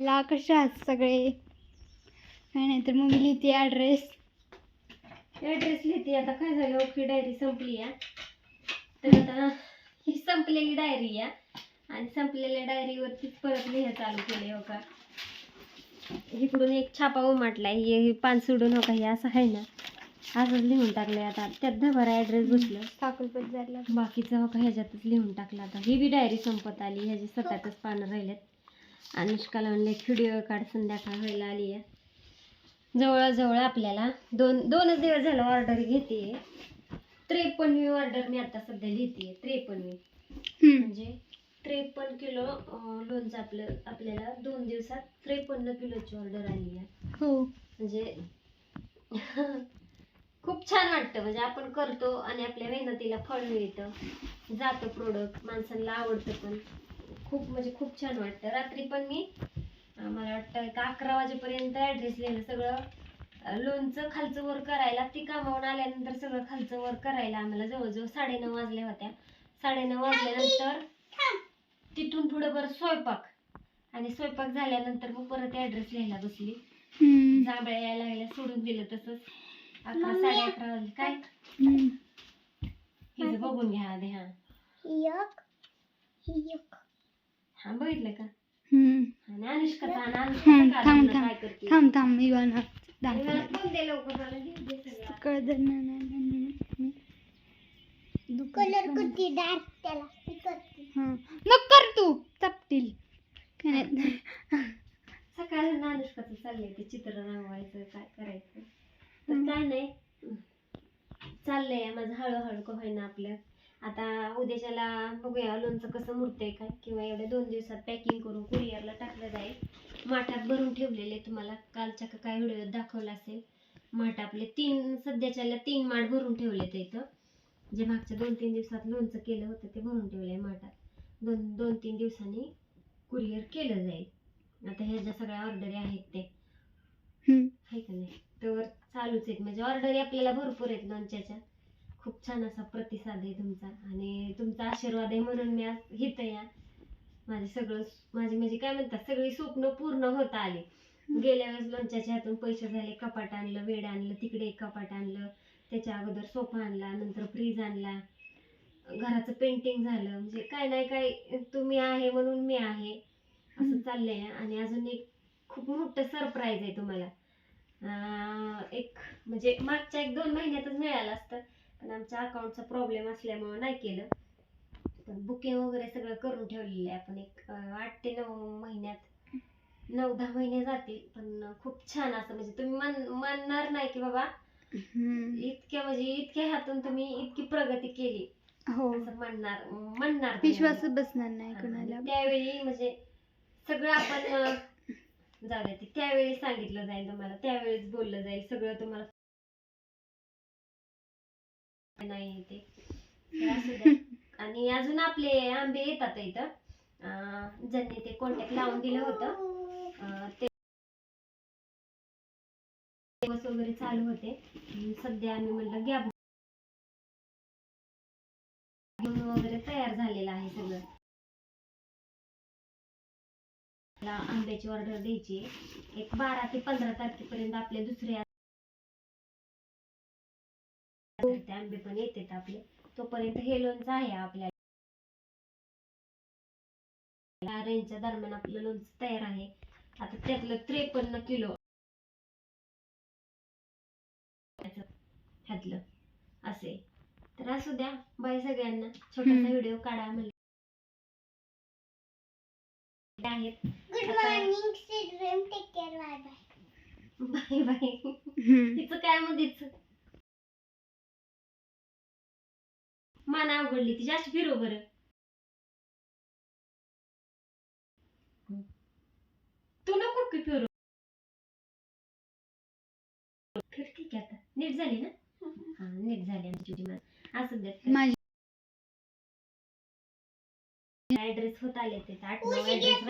ला कसे आहात सगळे? काय नाही तर मग मी लिहिते ॲड्रेस ॲड्रेस लिहिते. आता काय झालं? ओके डायरी संपली या. तर आता ही संपलेली डायरी या. आणि संपलेल्या डायरीवरतीच परत लिहायला चालू केले हो का? इकडून एक छापा उमाटलाय. हे हे पान सोडून हो का? हे असं आहे ना. असंच लिहून टाकलंय आता. त्यात दहा ॲड्रेस बसलं. साखरपत झाला. बाकीचं हो का? ह्याच्यातच लिहून टाकलं आता. ही बी डायरी संपत आली. ह्याची सतातच पानं राहिलेत अनुष्काला म्हणले व्हिडिओ काढ संध्याकाळ व्हायला आली आहे. जवळजवळ आपल्याला दोन दोनच दिवस झालं ऑर्डर घेते. त्रेपन्नवी ऑर्डर मी आता सध्या लिहिते. त्रेपन्नवी. म्हणजे त्रेपन्न किलो लोणचं आपलं आपल्याला दोन दिवसात त्रेपन्न किलोची ऑर्डर आली आहे. हो. म्हणजे खूप छान वाटतं. म्हणजे आपण करतो आणि आपल्या मेहनतीला फळ मिळतं. जातं प्रोडक्ट माणसांना आवडतं पण. खूप म्हणजे खूप छान वाटतं. रात्री पण मी मला वाटतं एक अकरा वाजेपर्यंत ॲड्रेस लिहिलं सगळं. लोणचं खालचं वर करायला ती कामावून आल्यानंतर सगळं खालचं वर करायला आम्हाला जवळजवळ साडेनऊ वाजल्या होत्या. साडेनऊ वाजल्यानंतर तिथून पुढे बरं स्वयंपाक. आणि स्वयंपाक झाल्यानंतर मग परत ॲड्रेस लिहायला बसली. जांभळ्या यायला लागल्या सोडून दिलं तसंच. अकरा साडे अकरा वाजले. काय. हिचं बघून घ्या आधी हा. हा बघितलं का? हम्म. आणि हम्म, अनुष्काचा थांब काय थांब करते? थांब थांब इवाना मला दाखव फोन दे लवकर मला? घेऊ दे सगळं. कळत कलर कुठे डार्क त्याला. ती करते हां. नको कर तू चपटील. काय नाही. सकाळी ना अनुष्काचं चाललंय ते चित्र रंगवायचं काय करायचं? तर हम्म. काय नाही. चाललंय माझं हळूहळू का होईना आपलं. आता उद्याच्याला बघूया लोणचं कसं मुरतंय काय. किंवा एवढ्या दोन दिवसात पॅकिंग करून कुरिअरला टाकलं जाईल. माठात भरून ठेवलेले तुम्हाला. कालच्या का काय व्हिडिओ दाखवला असेल. माठ आपले तीन सध्याच्याला तीन माठ भरून ठेवलेत इथं. जे मागच्या दोन तीन दिवसात लोणचं केलं होतं ते भरून ठेवलंय माठात. दोन दोन तीन दिवसांनी कुरिअर केलं जाईल. आता ह्या ज्या सगळ्या ऑर्डरी आहेत ते. आहे का नाही? तर चालूच आहेत. म्हणजे ऑर्डरी आपल्याला भरपूर आहेत लोणच्याच्या. खूप छान असा प्रतिसाद आहे तुमचा. आणि तुमचा आशीर्वाद आहे म्हणून मी आज हित या. माझे सगळं माझी म्हणजे काय म्हणतात सगळी स्वप्न पूर्ण होत आली. गेल्या वेळेस लोणच्याच्या हातून पैसे झाले कपाट आणलं वेड आणलं तिकडे एक कपाट आणलं त्याच्या अगोदर सोफा आणला नंतर फ्रीज आणला. घराचं पेंटिंग झालं म्हणजे काय नाही काय तुम्ही आहे म्हणून मी आहे. असं चाललंय. आणि अजून एक खूप मोठं सरप्राईज आहे तुम्हाला. एक म्हणजे मागच्या एक दोन महिन्यातच मिळालं असतं. पण आमच्या अकाउंटचा प्रॉब्लेम असल्यामुळं नाही केलं. पण बुकिंग वगैरे सगळं करून ठेवलेलं आहे. आपण एक आठ ते नऊ महिन्यात नऊ दहा महिने जातील. पण खूप छान असं म्हणजे तुम्ही म्हण म्हणणार नाही की बाबा. इतक्या म्हणजे इतक्या ह्यातून तुम्ही इतकी प्रगती केली. हो. असं म्हणणार म्हणणार तुम्ही. विश्वास बसणार नाही कोणाला. त्यावेळी म्हणजे सगळं आपण अं, जाऊ द्या ते त्यावेळी सांगितलं जाईल तुम्हाला. त्यावेळीच बोललं जाईल. सगळं तुम्हाला नाही ते तर असू द्या. आणि अजून आपले आंबे येतात इथं. अं, ज्यांनी ते कॉन्टॅक्ट लावून दिलं होतं. अं, ते दिवस वगैरे चालू होते. अं, सध्या आम्ही म्हणलं घ्या वगैरे तयार झालेलं आहे सगळं. मला आंब्याची ऑर्डर द्यायची. आहे. एक बारा ते पंधरा तारखेपर्यंत आपले दुसरे ते आंबे पण येतात आपले. तोपर्यंत हे लोणचं आहे आपल्याला. रेंजच्या दरम्यान आपलं लोणचं तयार आहे. आता त्यातलं त्रेपन्न किलो ह्यातलं असे. तर असू द्या बाय सगळ्यांना छोटासा. व्हिडिओ काढा म्हणले. आहेत. Good morning children take care bye bye bye. Bye. तिचं काय मध्येच मान अवघडली ती जास्त फिरव बरं. तू नको की फिरू फिर ठीक आहे आता. नीट झाली ना? हा नीट झाली आमची ड्युटी मान. असं द्या माझी ऍड्रेस होत आले ते. आठ नऊ ऍड्रेस